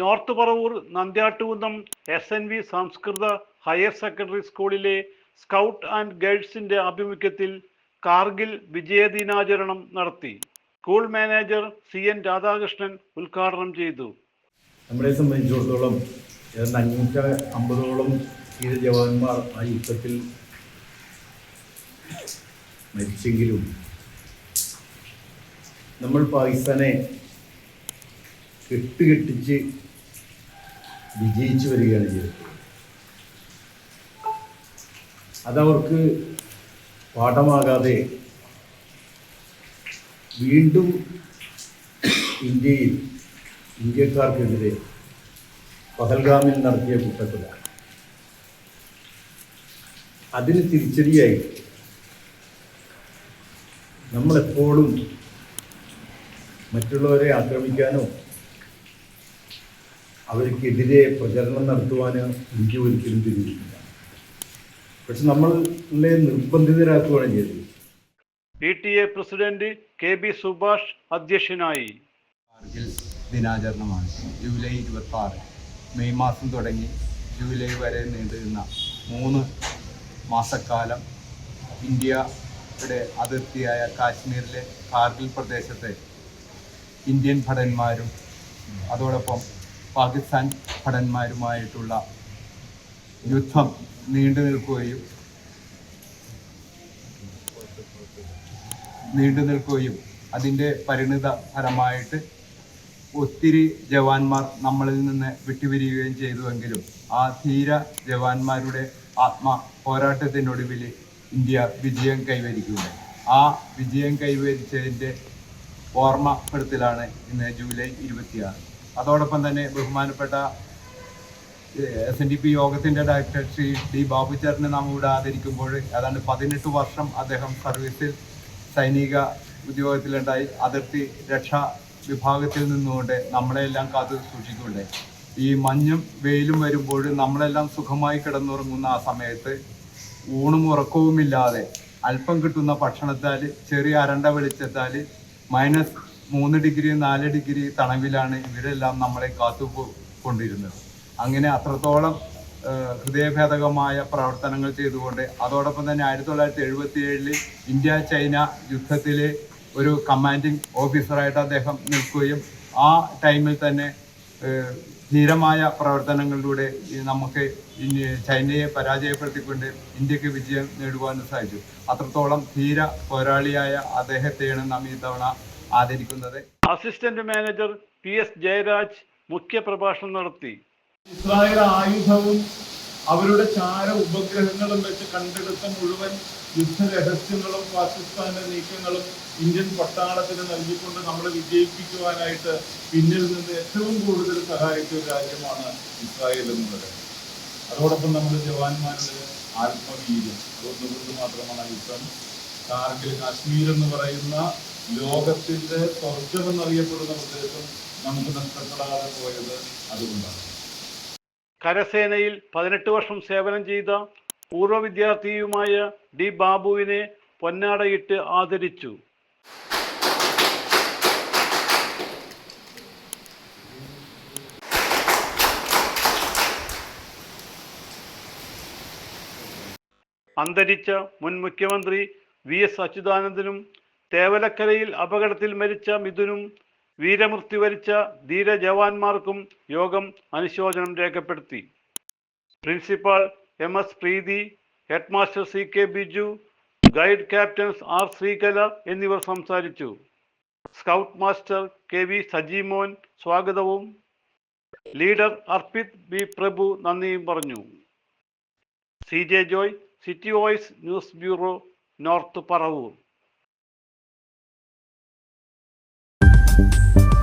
North Paravur Nandyattukunnam S N V സംസ്കൃത higher secondary സ്കൂളിലെ scout and ഗൈഡ്സിന്റെ ആഭിമുഖ്യത്തിൽ കാർഗിൽ വിജയദിനാചരണം നടത്തി. School manager C N Radhakrishnan ഉദ്ഘാടനം ചെയ്തു. നമ്മളെ സംബന്ധിച്ചിടത്തോളം ഏതാണ്ട് അഞ്ഞൂറ്റ അമ്പതോളം ധീര ജവാന്മാർ ആ യുദ്ധത്തിൽ മരിച്ചെങ്കിലും നമ്മൾ പാകിസ്ഥാനെ കെട്ടുകെട്ടിച്ച് വിജയിച്ചു വരികയാണ് ചെയ്തത്. അതവർക്ക് പാഠമാകാതെ വീണ്ടും ഇന്ത്യയിൽ ഇന്ത്യക്കാർക്കെതിരെ പഹൽഗാമിൽ നടത്തിയ കുറ്റക്കൊല അതിന് തിരിച്ചടിയായി നമ്മളെപ്പോഴും മറ്റുള്ളവരെ ആക്രമിക്കാനോ അവർക്കെതിരെ പ്രചരണം നടത്തുവാൻ എനിക്ക് ഒരിക്കലും തിരിഞ്ഞിട്ടില്ല. പക്ഷെ നമ്മളെ നിർബന്ധിതരാക്കുകയാണ് ചെയ്തത്. P T A president K B Subhash അധ്യക്ഷനായി. ദിനാചരണമാണ്. ജൂലൈ ഇരുപത്തി ആറ് മെയ് മാസം തുടങ്ങി ജൂലൈ വരെ നീണ്ടുനിന്ന മൂന്ന് മാസക്കാലം ഇന്ത്യയുടെ അതിർത്തിയായ കാശ്മീരിലെ കാർഗിൽ പ്രദേശത്തെ ഇന്ത്യൻ ഭടന്മാരും അതോടൊപ്പം പാകിസ്ഥാൻ ഭടന്മാരുമായിട്ടുള്ള യുദ്ധം നീണ്ടു നിൽക്കുകയും നീണ്ടു നിൽക്കുകയും അതിന്റെ പരിണിത ഫലമായിട്ട് ഒത്തിരി ജവാന്മാർ നമ്മളിൽ നിന്ന് വിട്ടുപിരിയുകയും ചെയ്തുവെങ്കിലും ആ ധീര ജവാന്മാരുടെ ആത്മ പോരാട്ടത്തിനൊടുവിൽ ഇന്ത്യ വിജയം കൈവരിക്കുന്നു ആ വിജയം കൈവരിച്ചതിന്റെ ഓർമ്മപ്പെടുത്തലാണ് ഇന്ന് ജൂലൈ ഇരുപത്തിയാറ്. അതോടൊപ്പം തന്നെ ബഹുമാനപ്പെട്ട എസ് എൻ ഡി പി യോഗത്തിന്റെ ഡയറക്ടർ ശ്രീ ഡി ബാബുചാറിനെ നാം ഇവിടെ ആദരിക്കുമ്പോൾ ഏതാണ്ട് പതിനെട്ട് വർഷം അദ്ദേഹം സർവീസിൽ സൈനിക ഉദ്യോഗത്തിലുണ്ടായി. അതിർത്തി രക്ഷാ വിഭാഗത്തിൽ നിന്നുകൊണ്ട് നമ്മളെല്ലാം കാത്തു സൂക്ഷിക്കുന്നുണ്ട്. ഈ മഞ്ഞും വെയിലും വരുമ്പോൾ നമ്മളെല്ലാം സുഖമായി കിടന്നുറങ്ങുന്ന ആ സമയത്ത് ഊണും ഉറക്കവുമില്ലാതെ അല്പം കിട്ടുന്ന ഭക്ഷണത്താൽ ചെറിയ അരണ്ട വെളിച്ചത്താൽ മൈനസ് മൂന്ന് ഡിഗ്രി നാല് ഡിഗ്രി തണവിലാണ് ഇവരെല്ലാം നമ്മളെ കാത്തു കൊണ്ടിരുന്നത്. അങ്ങനെ അത്രത്തോളം ഹൃദയഭേദകമായ പ്രവർത്തനങ്ങൾ ചെയ്തുകൊണ്ട് അതോടൊപ്പം തന്നെ ആയിരത്തി തൊള്ളായിരത്തി എഴുപത്തി ഏഴിൽ ഇന്ത്യ ചൈന യുദ്ധത്തിലെ ഒരു കമാൻഡിങ് ഓഫീസറായിട്ട് അദ്ദേഹം നിൽക്കുകയും ആ ടൈമിൽ തന്നെ ധീരമായ പ്രവർത്തനങ്ങളിലൂടെ നമുക്ക് ചൈനയെ പരാജയപ്പെടുത്തിക്കൊണ്ട് ഇന്ത്യയ്ക്ക് വിജയം നേടുവാനും സാധിച്ചു. അത്രത്തോളം ധീര പോരാളിയായ അദ്ദേഹത്തെയാണ് നാം ഈ തവണ ആദരിക്കുന്നത്. Assistant manager P S Jayaraj മുഖ്യപ്രഭാഷണം നടത്തി. ഇസ്രായേൽ ആയുധവും അവരുടെ ചാര ഉപഗ്രഹങ്ങളും വെച്ച് കണ്ടെടുത്ത മുഴുവൻ യുദ്ധ രഹസ്യങ്ങളും പാകിസ്ഥാന്റെ നീക്കങ്ങളും ഇന്ത്യൻ പട്ടാളത്തിന് നൽകിക്കൊണ്ട് നമ്മൾ വിജയിപ്പിക്കുവാനായിട്ട് പിന്നിൽ നിന്ന് ഏറ്റവും കൂടുതൽ സഹായിച്ച ഒരു രാജ്യമാണ് ഇസ്രായേൽ എന്നുള്ളത് അതോടൊപ്പം നമ്മുടെ ജവാന്മാരുടെ ആത്മവീര്യം. അതുകൊണ്ട് മാത്രമാണ് യുദ്ധം. കാർഗിൽ കാശ്മീർ എന്ന് പറയുന്ന ലോകത്തിന്റെ സ്വർഗം എന്നറിയപ്പെടുന്ന പ്രദേശം നമുക്ക് നഷ്ടപ്പെടാതെ പോയത് അതുകൊണ്ടാണ്. കരസേനയിൽ പതിനെട്ട് വർഷം സേവനം ചെയ്ത പൂർവ വിദ്യാർത്ഥിയുമായ ഡി ബാബുവിനെ പൊന്നാടയിട്ട് ആദരിച്ചു. അന്തരിച്ച മുൻ മുഖ്യമന്ത്രി വി എസ് അച്യുതാനന്ദനും തേവലക്കരയിൽ അപകടത്തിൽ മരിച്ച മിഥുനും വീരമൃത്യു വരിച്ച ധീര ജവാന്മാർക്കും യോഗം അനുശോചനം രേഖപ്പെടുത്തി. Principal M S Preethi headmaster C K Biju guide captains R Sreekala എന്നിവർ സംസാരിച്ചു. Scout master K V Sajimon സ്വാഗതവും. ലീഡർ അർപ്പിത് ബി പ്രഭു നന്ദിയും പറഞ്ഞു. C J Joy city voice news bureau north Paravur. you